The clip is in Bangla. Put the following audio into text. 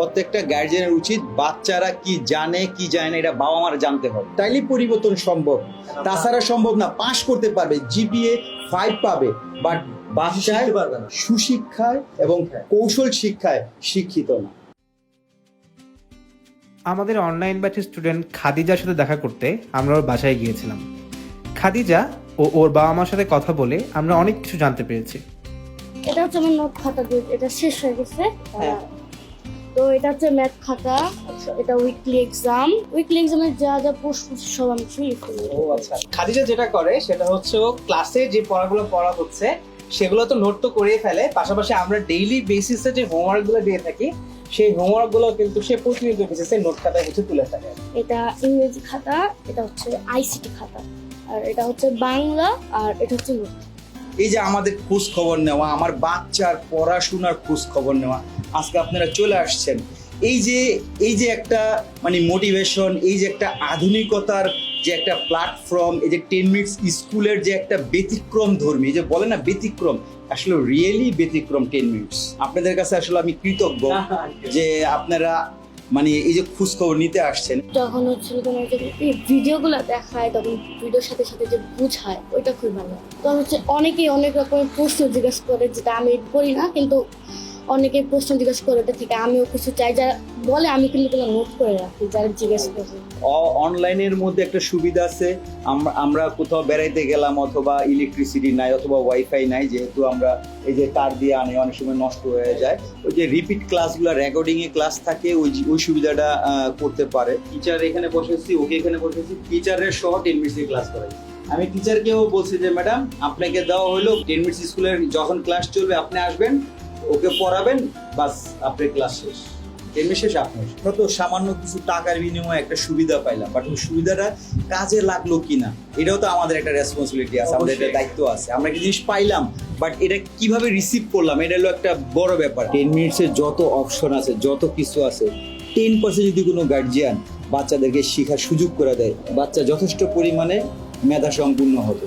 প্রত্যেকটা গার্জিয়ানের উচিত বাচ্চারা কি জানে কি জানে না এটা বাবা মার জানতে হবে। তাইলে পরিবর্তন সম্ভব। তাছাড়া সম্ভব না পাশ করতে পারবে জিপিএ ফাইভ পাবে বাট বাচ্চায়। সুশিক্ষায় এবং কৌশল শিক্ষায় শিক্ষিত না। আমাদের অনলাইন ব্যাচের স্টুডেন্ট খাদিজার সাথে দেখা করতে আমরা ওর বাসায় গিয়েছিলাম। খাদিজা ও ওর বাবা মার সাথে কথা বলে আমরা অনেক কিছু জানতে পেরেছি। এটা হচ্ছে আমার নোট খাতা এটা শেষ হয়ে গেছে। হ্যাঁ। তো এটা হচ্ছে ম্যাথ খাতা এটা উইকলি এক্সাম উইকলি এক্সামের যা যা প্রশ্ন সব আমি ফিল করি ও আচ্ছা। খাদিজা যেটা করে সেটা হচ্ছে ক্লাসে যে পড়াগুলো পড়া হচ্ছে সেগুলো তো নোট তো করিয়ে ফেলে। পাশাপাশি আমরা ডেইলি বেসিসে যে হোমওয়ার্কগুলো দিয়ে থাকি সেই হোমওয়ার্কগুলো কিন্তু সে প্রতিনিয়ত বেসিসে নোট খাতায় হচ্ছে তুলে থাকে এটা ইংরেজি খাতা এটা হচ্ছে আইসিটি খাতা আর এটা হচ্ছে বাংলা আর এটা হচ্ছে নোট এই যে আমাদের খোঁজ খবর নেওয়া আমার বাচ্চার পড়াশোনার খোঁজ খবর নেওয়া আজকে আপনারা চলে আসছেন। এই যে এই যে একটা মানে মোটিভেশন এই যে একটা আধুনিকতার যে একটা প্ল্যাটফর্ম এই যে টেন মিনিটস স্কুলের যে একটা ব্যতিক্রম ধর্মী এই যে বলে না ব্যতিক্রম আসলে রিয়েলি ব্যতিক্রম টেন মিনিটস আপনাদের কাছে আসলে আমি কৃতজ্ঞ যে আপনারা মানে এই যে খোঁজ খবর নিতে আসছেন। যখন হচ্ছে তোমার যে এই ভিডিওগুলো দেখায় তখন ভিডিওর সাথে সাথে যে বুঝায় ওইটা খুব ভালো তখন হচ্ছে অনেকেই অনেক রকমের প্রশ্ন জিজ্ঞেস করে যেটা আমি করি না কিন্তু অনেকে প্রশ্ন জিজ্ঞেস করে ওটা থেকে আমিও কিছু চাই। যারা বলে আমি কিন্তু কোনো নোট করে রাখি। যারা জিজ্ঞেস করে। অনলাইনের মধ্যে একটা সুবিধা আছে। আমরা কোথাও বেড়াইতে গেলাম অথবা ইলেকট্রিসিটি নাই অথবা ওয়াইফাই নাই যেহেতু আমরা এই যে তার দিয়ে আনে অনেক সময় নষ্ট হয়ে যায়। ওই যে রিপিট ক্লাসগুলো রেকর্ডিং এ ক্লাস থাকে ওই ওই সুবিধাটা করতে পারে। টিচার এখানে বসেছি ওকে এখানে বসেছি টিচারের সহ টেন মিনিটস ক্লাস করাই। আমি টিচারকেও বলছি যে ম্যাডাম আপনাকে দেওয়া হলো টেন মিনিটস স্কুলের যখন ক্লাস চলবে আপনি আসবেন ওকে পড়াবেন বাস আপনার ক্লাস শেষ। টেন শেষ আপনার। আমরা তো সামান্য কিছু টাকার বিনিময়ে একটা সুবিধা পাইলাম বাট ওই সুবিধাটা কাজে লাগল কিনা এটাও তো আমাদের একটা রেসপন্সিবিলিটি আছে আমাদের একটা দায়িত্ব আছে। আমরা একটা জিনিস পাইলাম বাট এটা কীভাবে রিসিভ করলাম এটা হলো একটা বড় ব্যাপার। টেন মিনিটসের যত অপশন আছে যত কিছু আছে টেন পার্সেন্ট যদি কোনো গার্জিয়ান বাচ্চাদেরকে শেখার সুযোগ করে দেয় বাচ্চা যথেষ্ট পরিমাণে মেধা সম্পূর্ণ হবে।